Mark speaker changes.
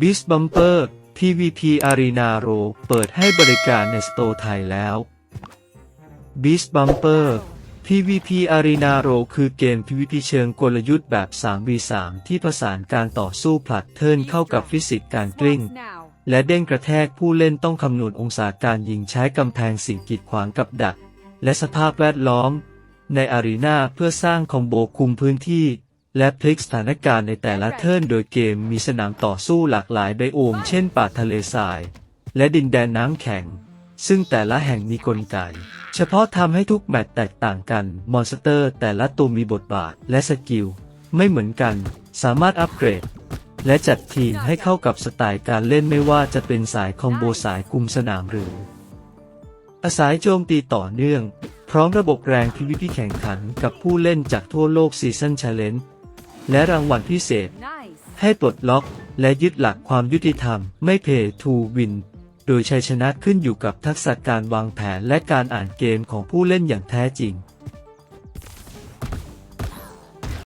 Speaker 1: Beast Bumper PVP Arena Ro เปิดให้บริการในสโตร์ไทยแล้ว Beast Bumper PVP Arena Ro คือเกม PVP เชิงกลยุทธ์แบบ 3v3 ที่ผสานการต่อสู้ผลัดเทิร์นเข้ากับฟิสิกส์การกลิ้ง และเด้งกระแทกผู้เล่นต้องคำนวณองศาการยิงใช้กำแพงสิ่งกีดขวางกับดัก และสภาพแวดล้อม ในอารีนาเพื่อสร้างคอมโบคุมพื้นที่ และพลิกสถานการณ์ในแต่ละเทิร์นโดยเกมมีสนามต่อสู้หลากหลายไบโอมเช่นป่าทะเลทราย และดินแดนน้ำแข็ง ซึ่งแต่ละแห่งมีกลไก เฉพาะทำให้ทุกแมตช์แตกต่างกัน มอนสเตอร์แต่ละตัวมีบทบาทและสกิล ไม่เหมือนกัน สามารถอัปเกรด และจัดทีมให้เข้ากับสไตล์การเล่นไม่ว่าจะเป็นสายคอมโบสายคุมสนามหรือ อาศัยโจมตีต่อเนื่อง พร้อมระบบแรงพิวิธีแข่งขันกับผู้เล่นจากทั่วโลกซีซั n น h ช l เลน g e และรางวัลพิเศษ
Speaker 2: Nice.
Speaker 1: ให้ปลดล็อกและยึดหลักความยุติธรรมไม่เพย์ทูวิน โดยชัยชนะขึ้นอยู่กับทักษะการวางแผนและการอ่านเกมของผู้เล่นอย่างแท้จริง